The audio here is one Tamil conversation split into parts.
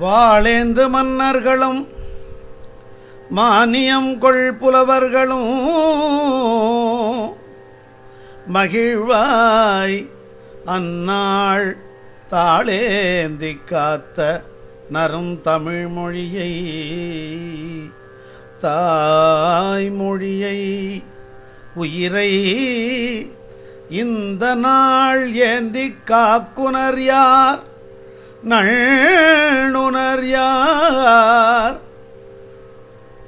வாழேந்து மன்னர்களும் மானியம் கொள் புலவர்களும் மகிழ்வாய் அந்நாள் தாளேந்தி காத்த நரும் தமிழ் மொழியை தாய்மொழியை உயிரை இந்த நாள் ஏந்தி காக்குனர் யார்? நள்ளுணர் யார்?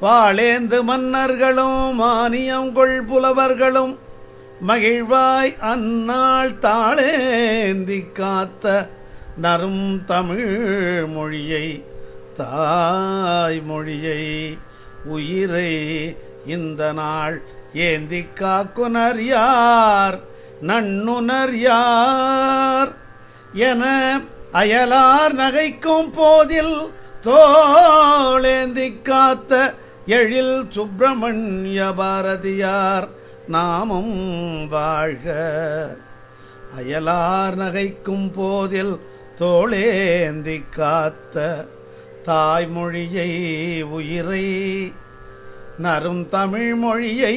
பாளேந்து மன்னர்களும் மானியங்கொள் புலவர்களும் மகிழ்வாய் அந்நாள் தாளேந்தி காத்த நரும் தமிழ் மொழியை தாய்மொழியை உயிரை இந்த நாள் ஏந்தி காக்குனர் யார்? நன்னுணர் யார்? என அயலார் நகைக்கும் போதில் தோளேந்தி காத்த எழில் சுப்பிரமணிய பாரதியார் நாமும் வாழ்க. அயலார் நகைக்கும் போதில் தோளேந்தி காத்த தாய்மொழியை உயிரை நரும் தமிழ் மொழியை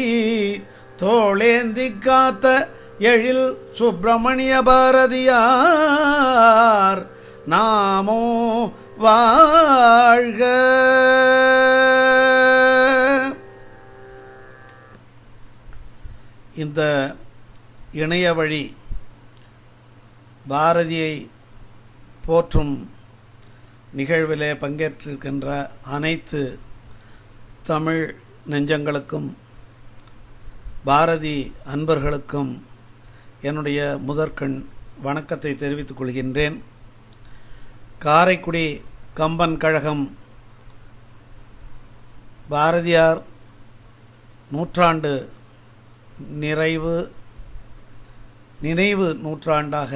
தோளேந்தி காத்த எழில் சுப்பிரமணிய பாரதியார் நாமோ வாழ்க. இந்த இணைய வழி பாரதியை போற்றும் நிகழ்விலே பங்கேற்றிருக்கின்ற அனைத்து தமிழ் நெஞ்சங்களுக்கும் பாரதி அன்பர்களுக்கும் என்னுடைய முதற்கண் வணக்கத்தை தெரிவித்துக் கொள்கின்றேன். காரைக்குடி கம்பன் கழகம் பாரதியார் நூற்றாண்டு நிறைவு நினைவு நூற்றாண்டாக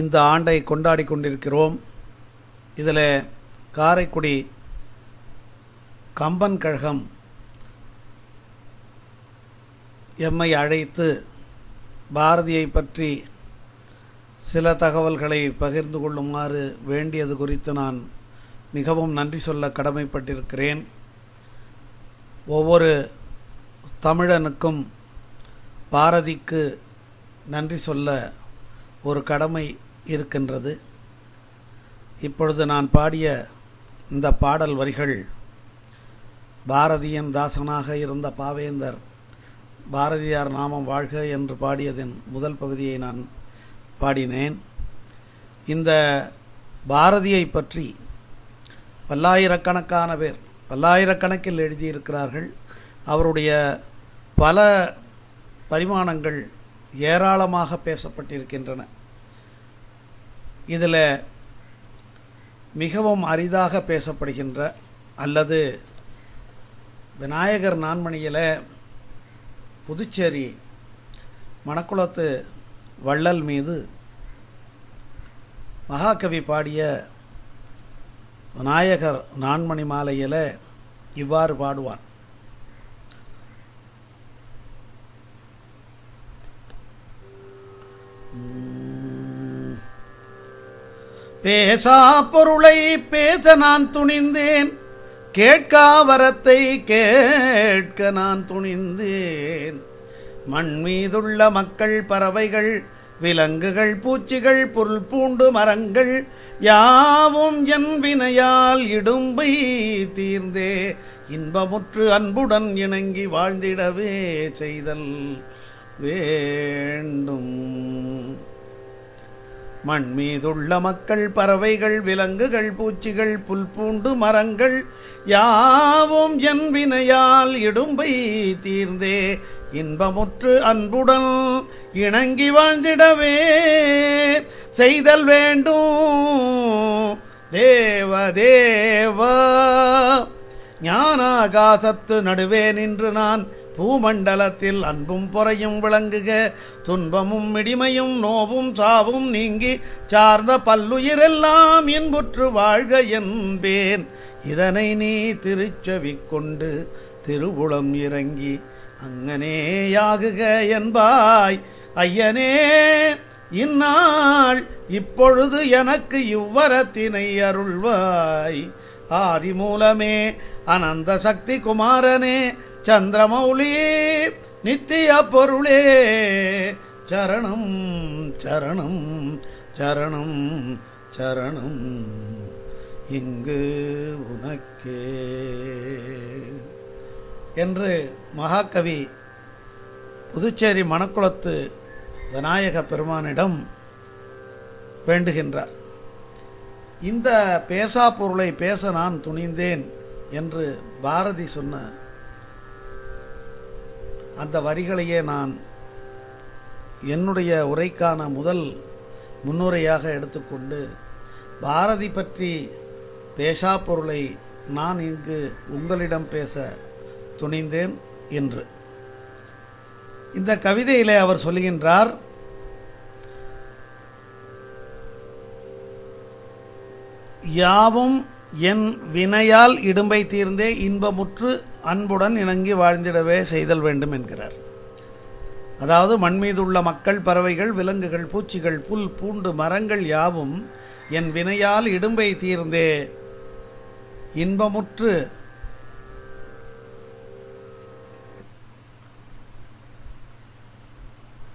இந்த ஆண்டை கொண்டாடி கொண்டிருக்கிறோம். இதில் காரைக்குடி கம்பன் கழகம் எம்மை அழைத்து பாரதியை பற்றி சில தகவல்களை பகிர்ந்து கொள்ளுமாறு வேண்டியது குறித்து நான் மிகவும் நன்றி சொல்ல கடமைப்பட்டிருக்கிறேன். ஒவ்வொரு தமிழனுக்கும் பாரதிக்கு நன்றி சொல்ல ஒரு கடமை இருக்கின்றது. இப்பொழுது நான் பாடிய இந்த பாடல் வரிகள் பாரதியின் தாசனாக இருந்த பாவேந்தர் பாரதியார் நாமம் வாழ்க என்று பாடியதன் முதல் பகுதியை நான் பாடினேன். இந்த பாரதியை பற்றி பல்லாயிரக்கணக்கான பேர் பல்லாயிரக்கணக்கில் எழுதியிருக்கிறார்கள். அவருடைய பல பரிமாணங்கள் ஏராளமாக பேசப்பட்டிருக்கின்றன. இதில் மிகவும் அரிதாக பேசப்படுகின்ற அல்லது விநாயகர் நான்மணியில் புதுச்சேரி மணக்குளத்து வள்ளல் மீது மகாகவி பாடிய விநாயகர் நான்மணி மாலையில் இவ்வாறு பாடுவான். பேசா பொருளை பேச நான் துணிந்தேன். கேட்காவரத்தை கேட்க நான் துணிந்தேன். மண் மீதுள்ள மக்கள் பறவைகள் விலங்குகள் பூச்சிகள் பொருள் பூண்டு மரங்கள் யாவும் என் வினையால் இடும்பை தீர்ந்தே. இன்பமுற்று அன்புடன் இணங்கி வாழ்ந்திடவே செய்தல் வேண்டும். மண் மீதுள்ள மக்கள் பறவைகள் விலங்குகள் பூச்சிகள் புல்பூண்டு மரங்கள் யாவும் என் வினையால் இடும்பை தீர்ந்தே. இன்பமுற்று அன்புடன் இணங்கி வாழ்ந்திடவே. செய்தல் வேண்டும். தேவ தேவா. ஞானாகாசத்து நடுவே நின்று நான் பூமண்டலத்தில் அன்பும் பொறையும் விளங்குக துன்பமும் இடிமையும் நோவும் சாவும் நீங்கி சார்ந்த பல்லுயிரெல்லாம் இன்புற்று வாழ்க என்பேன். இதனை நீ திருச்சவி கொண்டு திருவுளம் இறங்கி அங்கனேயாகுக என்பாய். ஐயனே இந்நாள் இப்பொழுது எனக்கு இவ்வரத்தினை அருள்வாய். ஆதி மூலமே அனந்த சக்தி குமாரனே சந்திரமௌலி நித்திய பொருளே. சரணம் சரணம் சரணம் சரணம். இங்கு உனக்கே. என்று மகாகவி புதுச்சேரி மணக்குளத்து விநாயக பெருமானிடம் வேண்டுகின்றார். இந்த பேசா பொருளை பேச நான் துணிந்தேன் என்று பாரதி சொன்ன அந்த வரிகளையே நான் என்னுடைய உரைக்கான முதல் முன்னுரையாக எடுத்துக்கொண்டு பாரதி பற்றி பேசா பொருளை நான் இங்கு உங்களிடம் பேச துணிந்தேன் என்று. இந்த கவிதையிலே அவர் சொல்லுகின்றார் யாவும் என் வினையால் இடும்பை தீர்ந்தே இன்பமுற்று அன்புடன் இணங்கி வாழ்ந்திடவே செய்தல் வேண்டும் என்கிறார். அதாவது மண் மீதுள்ள மக்கள் பறவைகள் விலங்குகள் பூச்சிகள் புல் பூண்டு மரங்கள் யாவும் என் வினையால் இடும்பை தீர்ந்தே. இன்பமுற்று.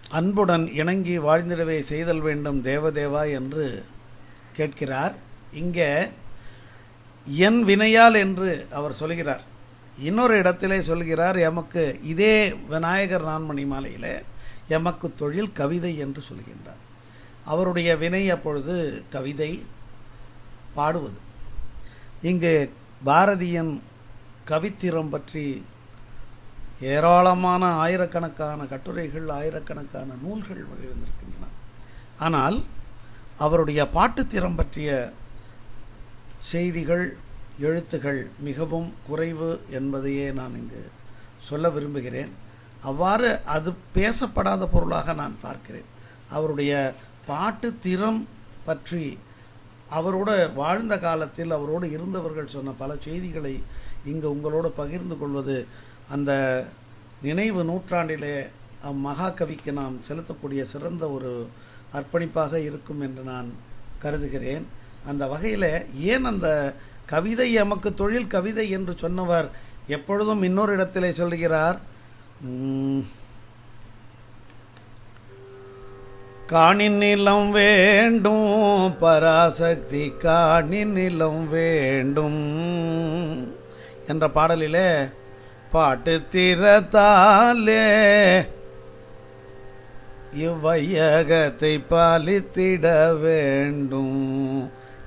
அன்புடன் இணங்கி வாழ்ந்திடவே செய்தல் வேண்டும் தேவதேவா என்று கேட்கிறார். இங்கே என் வினையால் என்று அவர் சொல்கிறார். இன்னொரு இடத்திலே சொல்கிறார் எமக்கு இதே விநாயகர் நான்மணி மாலையில் எமக்கு தொழில் கவிதை என்று சொல்கின்றார். அவருடைய வினை அப்பொழுது கவிதை பாடுவது. இங்கு பாரதியின் கவித்திறம் பற்றி ஏராளமான ஆயிரக்கணக்கான கட்டுரைகள் ஆயிரக்கணக்கான நூல்கள் வெளிவந்திருக்கின்றன ஆனால் அவருடைய பாட்டுத்திறம் பற்றிய செய்திகள் எழுத்துகள் மிகவும் குறைவு என்பதையே நான் இங்கு சொல்ல விரும்புகிறேன். அவ்வாறு அது பேசப்படாத பொருளாக நான் பார்க்கிறேன். அவருடைய பாட்டு திறம் பற்றி அவரோட வாழ்ந்த காலத்தில் அவரோடு இருந்தவர்கள் சொன்ன பல செய்திகளை இங்கு உங்களோடு பகிர்ந்து கொள்வது அந்த நினைவு நூற்றாண்டிலே அம்மகாகவிக்கு நாம் செலுத்தக்கூடிய சிறந்த ஒரு அர்ப்பணிப்பாக இருக்கும் என்று நான் கருதுகிறேன். அந்த வகையில் ஏன் அந்த கவிதை எமக்கு தொழில் கவிதை என்று சொன்னவர் எப்பொழுதும் இன்னொரு இடத்திலே சொல்கிறார் காணி காணின் நிலம் வேண்டும் பராசக்தி காணின் நிலம் வேண்டும் என்ற பாடலிலே பாட்டு திறத்தாலே இவ்வையகத்தை பாலித்திட வேண்டும்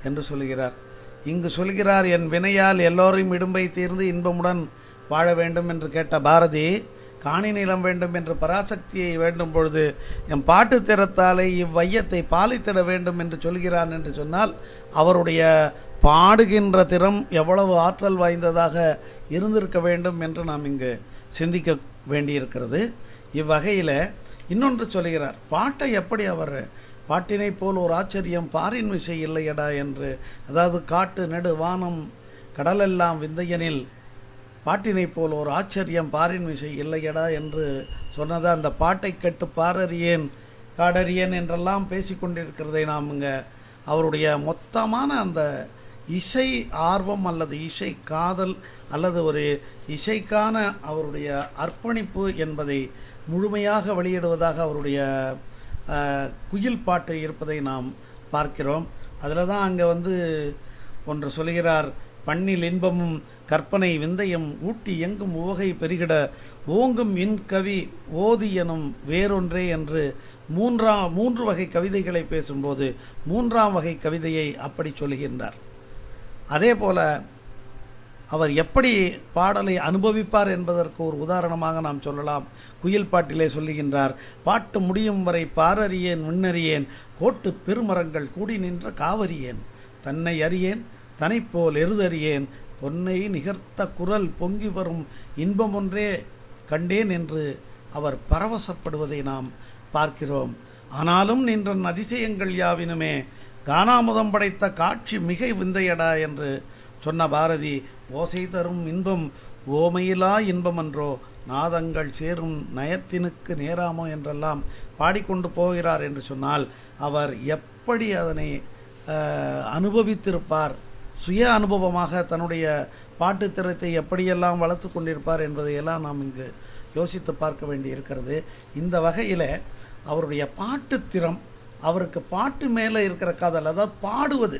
என்று சொல்கிறார் இங்கு சொல்கிறார் என் வினையால் எல்லோரையும் இடும்பை தீர்ந்து இன்பமுடன் வாழ வேண்டும் என்று கேட்ட பாரதி காணி நிலம் வேண்டும் என்று பராசக்தியை வேண்டும் பொழுது என் பாட்டு திறத்தாலே இவ்வையத்தை பாலித்திட வேண்டும் என்று சொல்கிறான் என்று சொன்னால் அவருடைய பாடுகின்ற திறம் எவ்வளவு ஆற்றல் வாய்ந்ததாக இருந்திருக்க வேண்டும் என்று நாம் இங்கு சிந்திக்க வேண்டியிருக்கிறது. இவ்வகையில் இன்னொன்று சொல்கிறார் பாட்டை எப்படி அவர் பாட்டினை போல் ஒரு ஆச்சரியம் பாரின் விசை இல்லையடா என்று. அதாவது காட்டு நெடு வானம் கடலெல்லாம் விந்தையனில் பாட்டினை போல் ஒரு ஆச்சரியம் பாரின் விசை இல்லையடா என்று சொன்னது. அந்த பாட்டை கட்டு பாரறியேன் காடறியேன் என்றெல்லாம் பேசிக்கொண்டிருக்கிறதை நாம் இங்கே அவருடைய மொத்தமான அந்த இசை ஆர்வம் அல்லது இசை காதல் அல்லது ஒரு இசைக்கான அவருடைய அர்ப்பணிப்பு என்பதை முழுமையாக வெளியிடுவதாக அவருடைய குயில் பாட்டு இருப்பதை நாம் பார்க்கிறோம். அதில் தான் அங்கே வந்து ஒன்று சொல்கிறார் பண்ணில் இன்பமும் கற்பனை விந்தயம் ஊட்டி எங்கும் உவகை பெருகிட ஓங்கும் இன்கவி ஓதி எனும் வேறொன்றே என்று மூன்றாம் மூன்று வகை கவிதைகளை பேசும்போது மூன்றாம் வகை கவிதையை அப்படி சொல்கின்றார் அதே போல அவர் எப்படி பாடலை அனுபவிப்பார் என்பதற்கு ஒரு உதாரணமாக நாம் சொல்லலாம். குயில் பாட்டிலே சொல்லுகின்றார் பாட்டு முடியும் வரை பாரறியேன் முன்னறியேன். கோட்டு பெருமரங்கள் கூடி நின்ற காவறியேன் தன்னை அறியேன் தனைப்போல் எருதறியேன். பொன்னை நிகர்த்த குரல் பொங்கி வரும் இன்பம் ஒன்றே கண்டேன் என்று அவர் பரவசப்படுவதை நாம் பார்க்கிறோம். ஆனாலும் நின்ற அதிசயங்கள் யாவினுமே. கானாமுதம் படைத்த காட்சி மிக விந்தையடா என்று சொன்ன பாரதி ஓசை தரும் இன்பம் ஓமையிலா இன்பமன்றோ நாதங்கள் சேரும் நயத்தினுக்கு நேராமோ என்றெல்லாம் பாடிக்கொண்டு போகிறார் என்று சொன்னால் அவர் எப்படி அதனை அனுபவித்திருப்பார்? சுய அனுபவமாக தன்னுடைய பாட்டுத்திறத்தை எப்படியெல்லாம் வளர்த்து கொண்டிருப்பார் என்பதையெல்லாம் நாம் இங்கு யோசித்து பார்க்க வேண்டி இருக்கிறது இந்த வகையில் அவருடைய பாட்டுத்திறம் அவருக்கு பாட்டு மேலே இருக்கிற காதல் அதாவது பாடுவது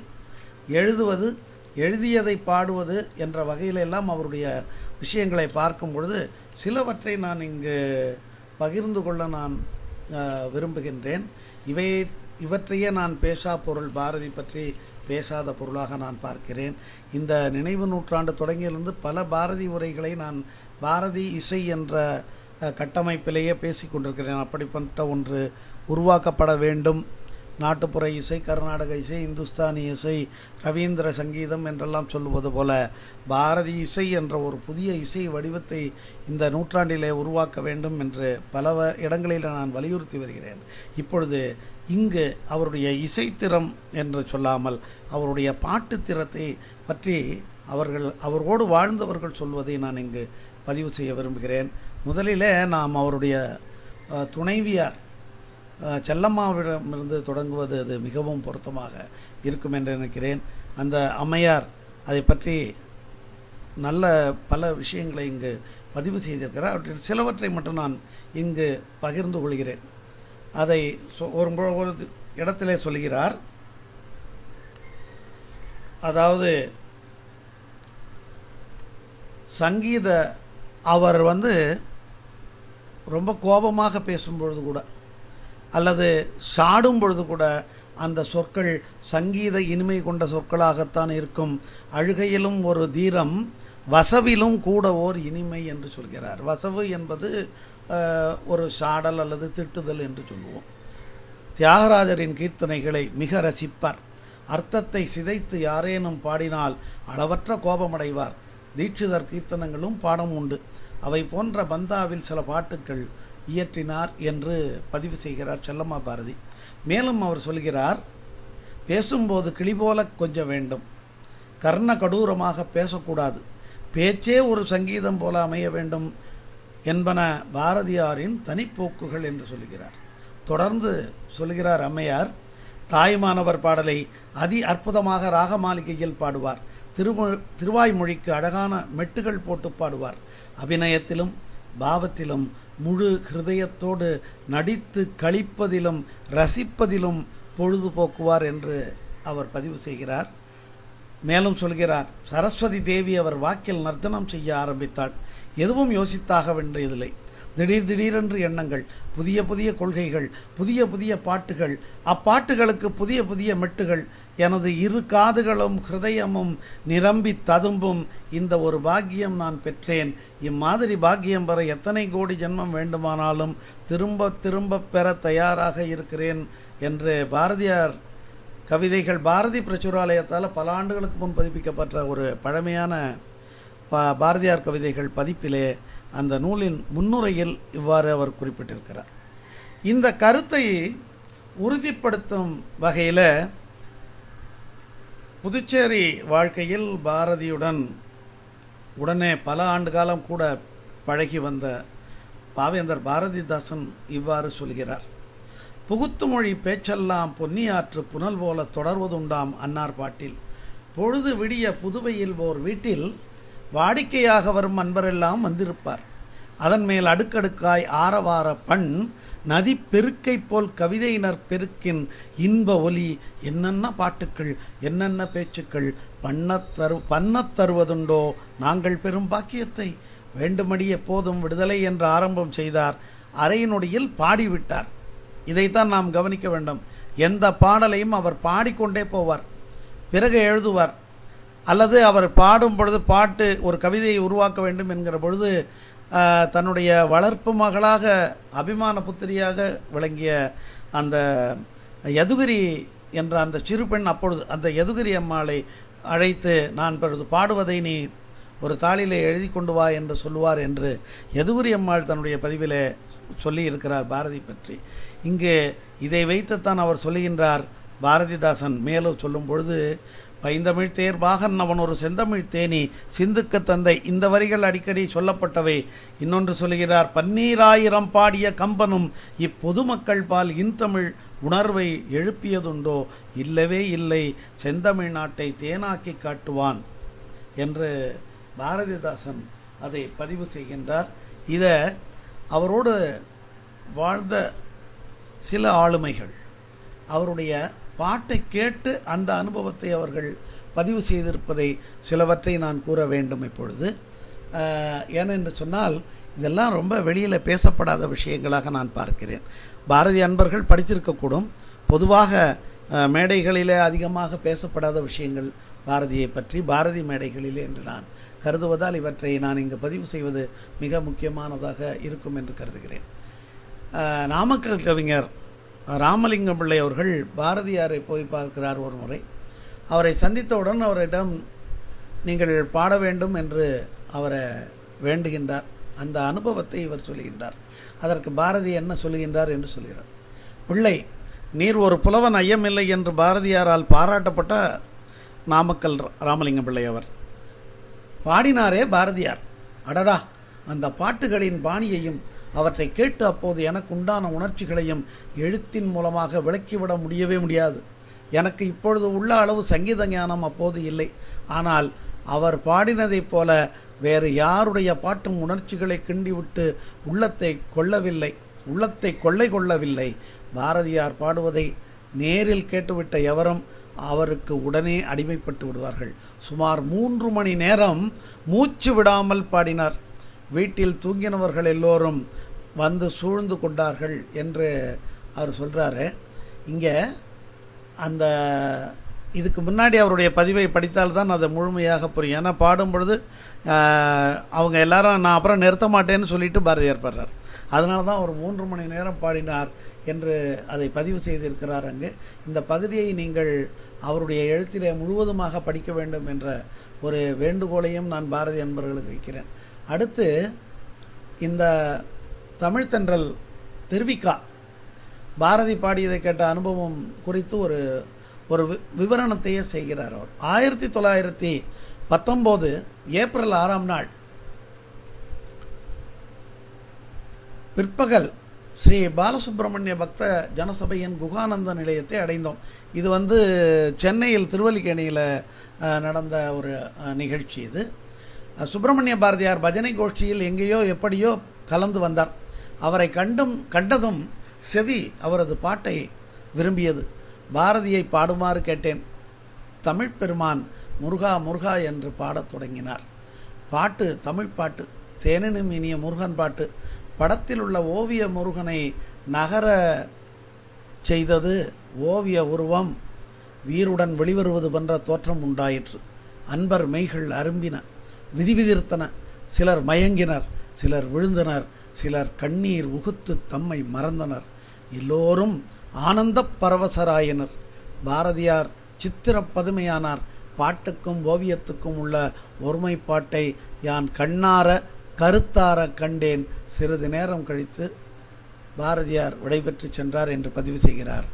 எழுதுவது எழுதியதை பாடுவது என்ற வகையிலெல்லாம் அவருடைய விஷயங்களை பார்க்கும் பொழுது சிலவற்றை நான் இங்கு பகிர்ந்து கொள்ள நான் விரும்புகின்றேன். இவை இவற்றையே நான் பேசா பொருள் பாரதி பற்றி பேசாத பொருளாக நான் பார்க்கிறேன். இந்த நினைவு நூற்றாண்டு தொடங்கியிலிருந்து பல பாரதி உரைகளை நான் பாரதி இசை என்ற கட்டமைப்பிலேயே பேசிக்கொண்டிருக்கிறேன் அப்படிப்பட்ட ஒன்று உருவாக்கப்பட வேண்டும். நாட்டுப்புற இசை கர்நாடக இசை இந்துஸ்தானி இசை ரவீந்திர சங்கீதம் என்றெல்லாம் சொல்லுவது போல பாரதி இசை என்ற ஒரு புதிய இசை வடிவத்தை இந்த நூற்றாண்டிலே உருவாக்க வேண்டும் என்று பல இடங்களில் நான் வலியுறுத்தி வருகிறேன். இப்பொழுது இங்கு அவருடைய இசைத்திறம் என்று சொல்லாமல் அவருடைய பாட்டுத்திறத்தை பற்றி அவர்கள் அவரோடு வாழ்ந்தவர்கள் சொல்வதை நான் இங்கு பதிவு செய்ய விரும்புகிறேன். முதலிலே நாம் அவருடைய துணைவியார் செல்லம்மாவிடமிருந்து தொடங்குவது அது மிகவும் பொருத்தமாக இருக்கும் என்று நினைக்கிறேன். அந்த அம்மையார் அதை பற்றி நல்ல பல விஷயங்களை இங்கு பதிவு செய்திருக்கிறார். அவற்றில் சிலவற்றை மட்டும் நான் இங்கு பகிர்ந்து கொள்கிறேன். அதை சொ- ஒரு ஒரு இடத்திலே சொல்கிறார். அதாவது சங்கீத அவர் வந்து ரொம்ப கோபமாக பேசும்பொழுது கூட அல்லது சாடும் பொழுது கூட அந்த சொற்கள் சங்கீத இனிமை கொண்ட சொற்களாகத்தான் இருக்கும். அழுகையிலும் ஒரு தீரம் வசவிலும் கூட ஓர் இனிமை என்று சொல்கிறார். வசவு என்பது ஒரு சாடல் அல்லது திட்டுதல் என்று சொல்லுவோம். தியாகராஜரின் கீர்த்தனைகளை மிக ரசிப்பார். அர்த்தத்தை சிதைத்து யாரேனும் பாடினால் அளவற்ற கோபமடைவார். தீட்சிதர் கீர்த்தனங்களும் பாடம் உண்டு. அவை போன்ற பந்தாவில் சில பாட்டுக்கள் இயற்றினார் என்று பதிவு செய்கிறார் செல்லம்மா பாரதி. மேலும் அவர் சொல்கிறார் பேசும்போது கிளி போல வேண்டும். கர்ண கடூரமாக பேசக்கூடாது. பேச்சே ஒரு சங்கீதம் போல அமைய வேண்டும் என்பன பாரதியாரின் தனிப்போக்குகள் என்று சொல்கிறார். தொடர்ந்து சொல்கிறார் அம்மையார் தாய்மானவர் பாடலை அதி அற்புதமாக ராகமாளிகையில் பாடுவார். திருமொழி திருவாய்மொழிக்கு அழகான மெட்டுகள் போட்டு பாடுவார். அபிநயத்திலும் பாவத்திலும் முழு ஹிருதயத்தோடு நடித்து களிப்பதிலும் ரசிப்பதிலும் பொழுதுபோக்குவார் என்று அவர் பதிவு செய்கிறார். மேலும் சொல்கிறார் சரஸ்வதி தேவி அவர் வாக்கில் நர்த்தனம் செய்ய ஆரம்பித்தாள். எதுவும் யோசித்தாக வேண்டியதில்லை திடீர் திடீரென்று எண்ணங்கள் புதிய புதிய கொள்கைகள் புதிய புதிய பாட்டுகள் அப்பாட்டுகளுக்கு புதிய புதிய மெட்டுகள் எனது இரு காதுகளும் ஹிருதயமும் நிரம்பி ததும்பும் இந்த ஒரு பாக்கியம் நான் பெற்றேன். இம்மாதிரி பாக்கியம் பெற எத்தனை கோடி ஜென்மம் வேண்டுமானாலும் திரும்ப திரும்ப பெற தயாராக இருக்கிறேன் என்று பாரதியார் கவிதைகள் பாரதி பிரச்சுராலயத்தால் பல ஆண்டுகளுக்கு முன் பதிப்பிக்கப்பட்ட ஒரு பழமையான பா பாரதியார் கவிதைகள் பதிப்பிலே அந்த நூலின் முன்னுரையில் இவ்வாறு அவர் குறிப்பிட்டிருக்கிறார். இந்த கருத்தை உறுதிப்படுத்தும் வகையில் புதுச்சேரி வாழ்க்கையில் பாரதியுடன் உடனே பல ஆண்டு காலம் கூட பழகி வந்த பாவேந்தர் பாரதிதாசன் இவ்வாறு சொல்கிறார். புகுத்துமொழி பேச்செல்லாம் பொன்னியாற்று புனல் போல தொடர்வதுண்டாம் அன்னார் பாட்டில். பொழுது விடிய புதுவையில் ஓர் வீட்டில் வாடிக்கையாக வரும் அன்பரெல்லாம் வந்திருப்பார். அதன் மேல் அடுக்கடுக்காய் ஆரவார பண் நதி பெருக்கை போல் கவிதையினர் பெருக்கின் இன்ப ஒலி என்னென்ன பாட்டுக்கள் என்னென்ன பேச்சுக்கள் பண்ணத் தரு பண்ணத் தருவதுண்டோ நாங்கள் பெரும் பாக்கியத்தை வேண்டுமடி எப்போதும் விடுதலை என்று ஆரம்பம் செய்தார் அரை பாடிவிட்டார். இதைத்தான் நாம் கவனிக்க வேண்டும். எந்த பாடலையும் அவர் பாடிக்கொண்டே போவார். பிறகு எழுதுவார் அல்லது அவர் பாடும் பொழுது பாட்டு ஒரு கவிதையை உருவாக்க வேண்டும் என்கிற பொழுது தன்னுடைய வளர்ப்பு மகளாக அபிமான புத்திரியாக விளங்கிய அந்த யதுகிரி என்ற அந்த சிறு பெண் அப்பொழுது அந்த யதுகிரி அம்மாளை அழைத்து நான் பிறகு பாடுவதை நீ ஒரு தாளிலே எழுதி கொண்டு வா என்று சொல்லுவார் என்று யதுகுரி அம்மாள் தன்னுடைய பதிவிலே சொல்லி இருக்கிறார் பாரதி பற்றி. இங்கே இதை வைத்துத்தான் அவர் சொல்லுகின்றார் பாரதிதாசன் மேலும் சொல்லும் பொழுது பைந்தமிழ் தேர் பாகன் அவன் ஒரு செந்தமிழ் தேனி சிந்துக்க தந்தை. இந்த வரிகள் அடிக்கடி சொல்லப்பட்டவை. இன்னொன்று சொல்கிறார் பன்னீராயிரம் பாடிய கம்பனும் இப்பொதுமக்கள் பால் இன்தமிழ் உணர்வை எழுப்பியதுண்டோ? இல்லவே இல்லை. செந்தமிழ் நாட்டை தேனாக்கி காட்டுவான் என்று பாரதிதாசன் அதை பதிவு செய்கின்றார். இதை அவரோடு வாழ்ந்த சில ஆளுமைகள் அவருடைய பாட்டை கேட்டு அந்த அனுபவத்தை அவர்கள் பதிவு செய்திருப்பதை சிலவற்றை நான் கூற வேண்டும் இப்பொழுது. ஏனென்று சொன்னால் இதெல்லாம் ரொம்ப வெளியில் பேசப்படாத விஷயங்களாக நான் பார்க்கிறேன். பாரதி அன்பர்கள் படித்திருக்கக்கூடும் பொதுவாக மேடைகளிலே அதிகமாக பேசப்படாத விஷயங்கள் பாரதியை பற்றி பாரதி மேடைகளிலே என்று நான் கருதுவதால் இவற்றை நான் இங்கு பதிவு செய்வது மிக முக்கியமானதாக இருக்கும் என்று கருதுகிறேன். நாமக்கல் கவிஞர் ராமலிங்கம் பிள்ளை அவர்கள் பாரதியாரை போய் பார்க்கிறார் ஒரு முறை. அவரை சந்தித்தவுடன் அவரிடம் நீங்கள் பாட வேண்டும் என்று அவரை வேண்டுகின்றார். அந்த அனுபவத்தை இவர் சொல்லுகின்றார் அதற்கு பாரதி என்ன சொல்லுகின்றார் என்று சொல்கிறார். பிள்ளை நீர் ஒரு புலவன் ஐயமில்லை என்று பாரதியாரால் பாராட்டப்பட்ட நாமக்கல் ராமலிங்கம் பிள்ளை அவர். பாடினாரே பாரதியார். அடடா அந்த பாட்டுகளின் பாணியையும் அவற்றை கேட்டு அப்போது எனக்கு உண்டான உணர்ச்சிகளையும் எழுத்தின் மூலமாக விளக்கிவிட முடியவே முடியாது. எனக்கு இப்பொழுது உள்ள அளவு சங்கீத ஞானம் அப்போது இல்லை. ஆனால் அவர் பாடினதைப் போல வேறு யாருடைய பாட்டும் உணர்ச்சிகளை கிண்டிவிட்டு உள்ளத்தை கொள்ளவில்லை. உள்ளத்தை கொள்ளை கொள்ளவில்லை. பாரதியார் பாடுவதை நேரில் கேட்டுவிட்ட எவரும் அவருக்கு உடனே அடிமைப்பட்டு விடுவார்கள். சுமார் மூன்று மணி நேரம் மூச்சு விடாமல் பாடினார். வீட்டில் தூங்கினவர்கள் எல்லோரும் வந்து சூழ்ந்து கொண்டார்கள் என்று அவர் சொல்கிறாரு இங்கே அந்த இதுக்கு முன்னாடி அவருடைய பதிவை படித்தால்தான் அதை முழுமையாக புரியும். ஏன்னா பாடும் பொழுது அவங்க எல்லாரும் நான் அப்புறம் நிறுத்த மாட்டேன்னு சொல்லிட்டு பாரதியார் பாடுறார். அதனால தான் அவர் மூன்று மணி நேரம் பாடினார் என்று அதை பதிவு செய்திருக்கிறார் அங்கு. இந்த பகுதியை நீங்கள் அவருடைய எழுத்திலே முழுவதுமாக படிக்க வேண்டும் என்ற ஒரு வேண்டுகோளையும் நான் பாரதி அன்பர்களுக்கு வைக்கிறேன். அடுத்து இந்த தமிழ்த்தென்றல் திருவிக்கா. பாரதி பாடியதை கேட்ட அனுபவம் குறித்து ஒரு ஒரு வி- விவரணத்தையே செய்கிறார் அவர். ஆயிரத்தி தொள்ளாயிரத்தி பத்தொம்போது ஏப்ரல் ஆறாம் நாள் பிற்பகல் ஸ்ரீ பாலசுப்பிரமணிய பக்த ஜனசபையின் குகானந்த நிலையத்தை அடைந்தோம். இது வந்து சென்னையில் திருவல்லிக்கேணியில் நடந்த ஒரு நிகழ்ச்சி இது. சுப்பிரமணிய பாரதியார் பஜனை கோஷ்டியில் எங்கேயோ எப்படியோ கலந்து வந்தார். அவரை கண்டும் கண்டதும் செவி அவரது பாட்டை விரும்பியது. பாரதியை பாடுமாறு கேட்டேன். தமிழ் பெருமான் முருகா முருகா என்று பாடத் தொடங்கினார். பாட்டு தமிழ் பாட்டு தேனினும் இனிய முருகன் பாட்டு. படத்தில் உள்ள ஓவிய முருகனை நகர செய்தது ஓவிய உருவம். வீருடன் வெளிவருவது போன்ற தோற்றம் உண்டாயிற்று. அன்பர் மெய்கள் அரும்பின. விதிவிதிர்த்தன. சிலர் மயங்கினர் சிலர் விழுந்தனர் சிலர் கண்ணீர் உகுத்து தம்மை மறந்தனர். எல்லோரும் ஆனந்த பரவசராயினர். பாரதியார் சித்திரப் பதுமையானார். பாட்டுக்கும் ஓவியத்துக்கும் உள்ள ஒருமைப்பாட்டை யான் கண்ணார கருத்தார கண்டேன். சிறிது நேரம் கழித்து பாரதியார் விடைபெற்று சென்றார் என்று பதிவு செய்கிறார்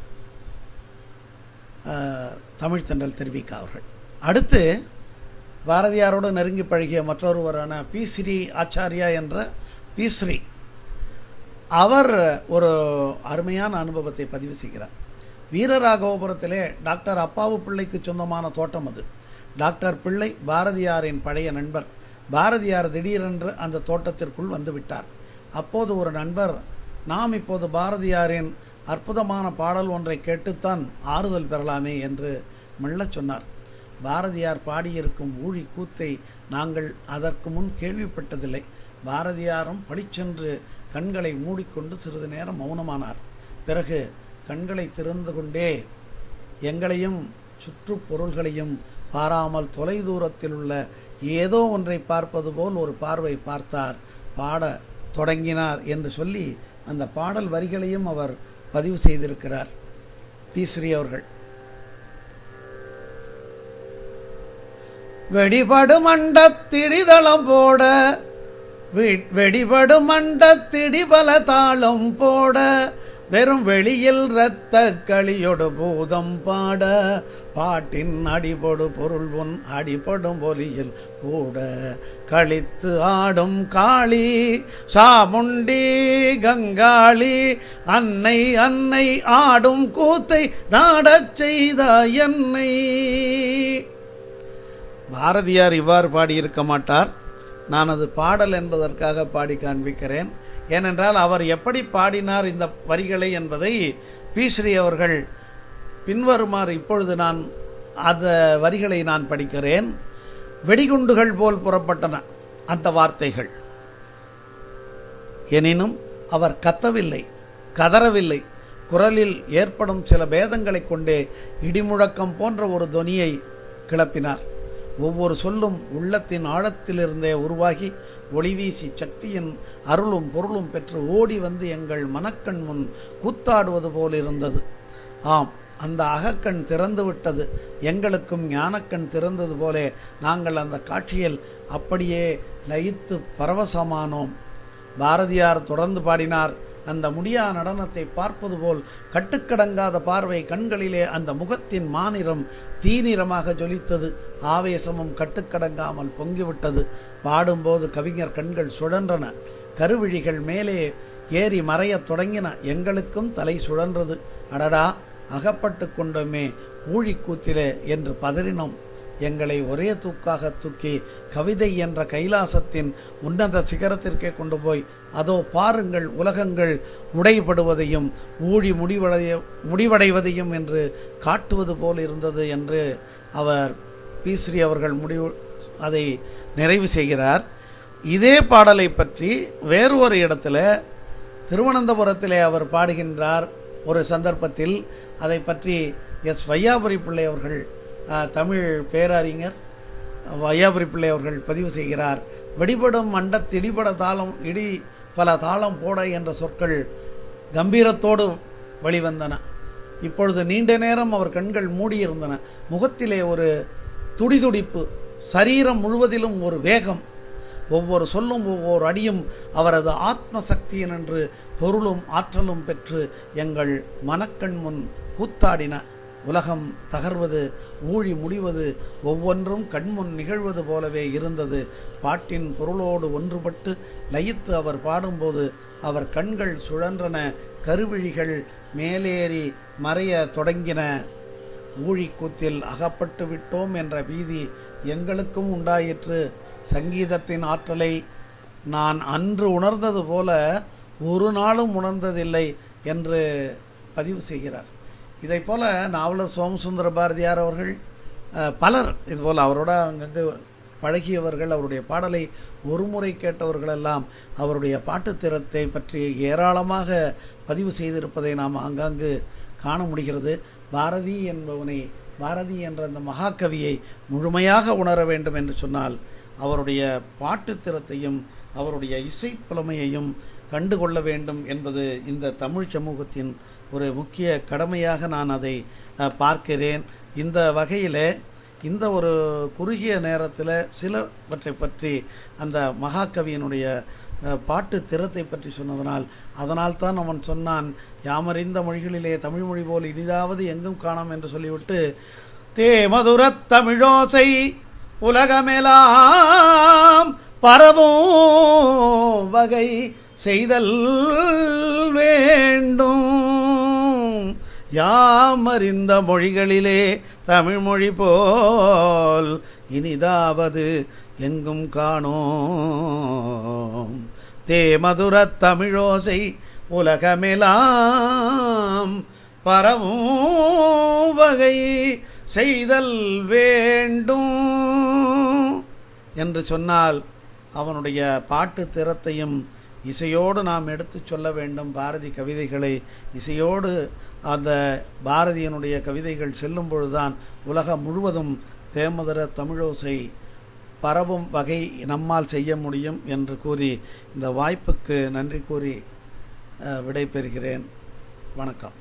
ஆஹ், தமிழ் தெரிவிக்க அவர்கள். அடுத்து பாரதியாரோடு நெருங்கி பழகிய மற்றொருவரான பி. ஸ்ரீ ஆச்சாரியா என்ற பி. ஸ்ரீ. அவர் ஒரு அருமையான அனுபவத்தை பதிவு செய்கிறார். வீரராகவபுரத்திலே டாக்டர் அப்பாவு பிள்ளைக்கு சொந்தமான தோட்டம் அது. டாக்டர் பிள்ளை பாரதியாரின் பழைய நண்பர். பாரதியார் திடீரென்று அந்த தோட்டத்திற்குள் வந்துவிட்டார். அப்போது ஒரு நண்பர் நாம் இப்போது பாரதியாரின் அற்புதமான பாடல் ஒன்றை கேட்டுத்தான் ஆறுதல் பெறலாமே என்று மெல்லச் சொன்னார். பாரதியார் பாடியிருக்கும் ஊழி கூத்தை நாங்கள் அதற்கு முன் கேள்விப்பட்டதில்லை. பாரதியாரும் பளிச்சென்று கண்களை மூடிக்கொண்டு சிறிது நேரம் மௌனமானார். பிறகு கண்களை திறந்து கொண்டே எங்களையும் சுற்றுப்பொருள்களையும் பாராமல் தொலைதூரத்தில் உள்ள ஏதோ ஒன்றை பார்ப்பது போல் ஒரு பார்வை பார்த்தார். பாட தொடங்கினார் என்று சொல்லி அந்த பாடல் வரிகளையும் அவர் பதிவு செய்திருக்கிறார். பி. ஸ்ரீ அவர்கள். வெடிபடு மண்டத்திடிதளம் போட வெடிபடு மண்டத்திடி பல தாளம் போட வெறும் வெளியில் இரத்த களியொடு பூதம் பாட பாட்டின் அடிபடு பொருள் உன் அடிபடும் ஒலியில் கூட. கழித்து ஆடும் காளி சாமுண்டி கங்காளி அன்னை அன்னை ஆடும் கூத்தை நாடச் செய்த என்னை. பாரதியார் இவ்வாறு பாடியிருக்க மாட்டார். நான் அது பாடல் என்பதற்காக பாடி காண்பிக்கிறேன். ஏனென்றால் அவர் எப்படி பாடினார் இந்த வரிகளை என்பதை பீஸ்ரீ அவர்கள் பின்வருமாறு இப்பொழுது நான் அந்த வரிகளை நான் படிக்கிறேன். வெடிகுண்டுகள் போல் புறப்பட்டன அந்த வார்த்தைகள். எனினும் அவர் கத்தவில்லை கதறவில்லை. குரலில் ஏற்படும் சில பேதங்களைக் கொண்டே இடிமுழக்கம் போன்ற ஒரு தொனியை கிளப்பினார். ஒவ்வொரு சொல்லும் உள்ளத்தின் ஆழத்திலிருந்தே உருவாகி ஒளிவீசி சக்தியின் அருளும் பொருளும் பெற்று ஓடி வந்து எங்கள் மனக்கண் முன் கூத்தாடுவது போல் இருந்தது ஆம் அந்த அகக்கண் திறந்து விட்டது. எங்களுக்கும் ஞானக்கண் திறந்தது போலே நாங்கள் அந்த காட்சியில் அப்படியே லயித்து பரவசமானோம். பாரதியார் தொடர்ந்து பாடினார் அந்த முடியா நடனத்தை பார்ப்பது போல் கட்டுக்கடங்காத பார்வை கண்களிலே அந்த முகத்தின் மாநிறம் தீநிறமாக ஜொலித்தது. ஆவேசமும் கட்டுக்கடங்காமல் பொங்கிவிட்டது. பாடும்போது கவிஞர் கண்கள் சுழன்றன. கருவிழிகள் மேலே ஏறி மறையத் தொடங்கின. எங்களுக்கும் தலை சுழன்றது. அடடா அகப்பட்டு கொண்டோமே ஊழிக்கூத்திலே என்று பதறினோம். எங்களை ஒரே தூக்காக தூக்கி கவிதை என்ற கைலாசத்தின் உன்னத சிகரத்திற்கே கொண்டு போய் அதோ பாருங்கள் உலகங்கள் உடைபடுவதையும் ஊழி முடிவடைய முடிவடைவதையும் என்று காட்டுவது போல் இருந்தது என்று அவர் பிஸ்ரீ அவர்கள் முடிவு அதை நிறைவு செய்கிறார். இதே பாடலை பற்றி வேறு ஒரு இடத்துல திருவனந்தபுரத்திலே அவர் பாடுகின்றார் ஒரு சந்தர்ப்பத்தில். அதை பற்றி எஸ். வையாபுரி பிள்ளை அவர்கள் தமிழ் பேரறிஞர் வையாபுரி பிள்ளை அவர்கள் பதிவு செய்கிறார். வெடிபடும் மண்ட திடிபட தாளம் இடி பல தாளம் போட என்ற சொற்கள் கம்பீரத்தோடு வெளிவந்தன. இப்பொழுது நீண்ட நேரம் அவர் கண்கள் மூடியிருந்தன. முகத்திலே ஒரு துடிதுடிப்பு சரீரம் முழுவதிலும் ஒரு வேகம். ஒவ்வொரு சொல்லும் ஒவ்வொரு அடியும் அவரது ஆத்ம சக்தியின் என்று பொருளும் ஆற்றலும் பெற்று எங்கள் மனக்கண் முன் கூத்தாடின. உலகம் தகர்வது ஊழி முடிவது ஒவ்வொன்றும் கண்முன் நிகழ்வது போலவே இருந்தது. பாட்டின் பொருளோடு ஒன்றுபட்டு லயித்து அவர் பாடும்போது அவர் கண்கள் சுழன்றன கருவிழிகள் மேலேறி மறைய தொடங்கின. ஊழிக்கூத்தில் அகப்பட்டு விட்டோம் என்ற பீதி எங்களுக்கும் உண்டாயிற்று. சங்கீதத்தின் ஆற்றலை நான் அன்று உணர்ந்தது போல ஒரு நாளும் உணர்ந்ததில்லை என்று பதிவு செய்கிறார். இதை போல நாவலர் சோமசுந்தர பாரதியார் அவர்கள் பலர் இதுபோல் அவரோட அங்கங்கே பழகியவர்கள் அவருடைய பாடலை ஒரு முறை கேட்டவர்களெல்லாம் அவருடைய பாட்டுத்திறத்தை பற்றி ஏராளமாக பதிவு செய்திருப்பதை நாம் ஆங்காங்கு காண முடிகிறது. பாரதி என்பவனை பாரதி என்ற அந்த மகாகவியை முழுமையாக உணர வேண்டும் என்று சொன்னால் அவருடைய பாட்டுத்திறத்தையும் அவருடைய இசை புலமையையும் கண்டுகொள்ள வேண்டும் என்பது இந்த தமிழ் சமூகத்தின் ஒரு முக்கிய கடமையாக நான் அதை பார்க்கிறேன். இந்த வகையில் இந்த ஒரு குறுகிய நேரத்தில் சிலவற்றை பற்றி அந்த மகாகவியினுடைய பாட்டு திறத்தை பற்றி சொன்னதனால் அதனால் தான் அவன் சொன்னான் யாமறிந்த மொழிகளிலே தமிழ் மொழி போல் இனிதாவது எங்கும் காணோம் என்று சொல்லிவிட்டு தே மதுரத் தமிழோசை உலகமெலாம் பரவும் வகை செய்தல் வேண்டும். யாமறிந்த மொழிகளிலே தமிழ்மொழி போல் இனிதாவது எங்கும் காணோம். தேமதுரத் தமிழோசை உலகமெலாம் பரவும் வகை செய்தல் வேண்டும். என்று சொன்னால் அவனுடைய பாட்டு திறத்தையும் இசையோடு நாம் எடுத்துச் சொல்ல வேண்டும் பாரதி கவிதைகளை. இசையோடு அந்த பாரதியினுடைய கவிதைகள் செல்லும் பொழுதுதான் உலகம் முழுவதும் தேமதர தமிழோசை பரவும் வகை நம்மால் செய்ய முடியும் என்று கூறி இந்த வாய்ப்புக்கு நன்றி கூறி விடைபெறுகிறேன். வணக்கம்.